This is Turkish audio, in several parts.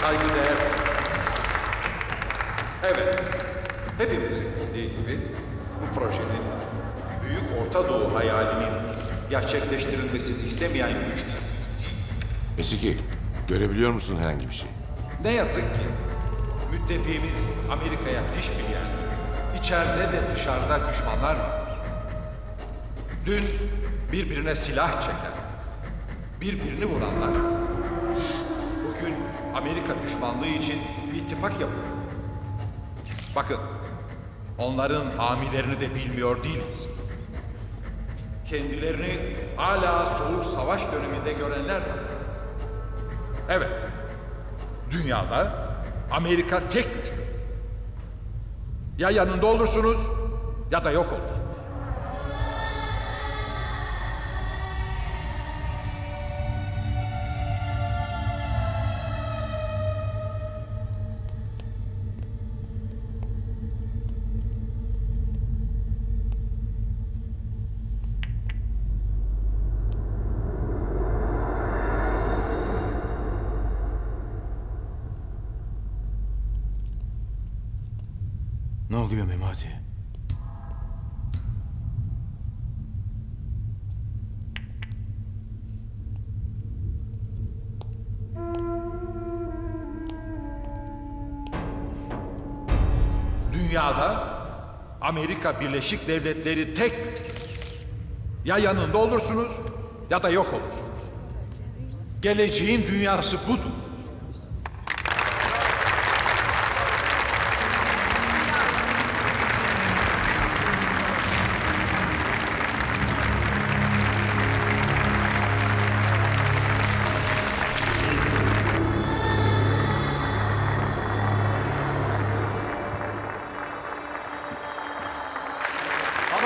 saygıdeğer. Evet, hepimizin bildiği gibi bu projenin Büyük Orta Doğu hayalinin gerçekleştirilmesini istemeyen güçler Esiki, görebiliyor musun herhangi bir şey? Ne yazık ki müttefiğimiz Amerika'ya diş bileyen, içeride ve dışarıda düşmanlar var. Dün birbirine silah çeken, birbirini vuranlar, bugün Amerika düşmanlığı için bir ittifak yapıyor. Bakın, onların hamilerini de bilmiyor değiliz. Kendilerini hala soğuk savaş döneminde görenler var. Evet, Dünyada Amerika tek güç. Ya yanında olursunuz ya da yok olursunuz. Ne oluyor Memati? Dünyada Amerika Birleşik Devletleri tek. Ya yanında olursunuz ya da yok olursunuz. Geleceğin dünyası budur.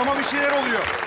Adama bir şeyler oluyor.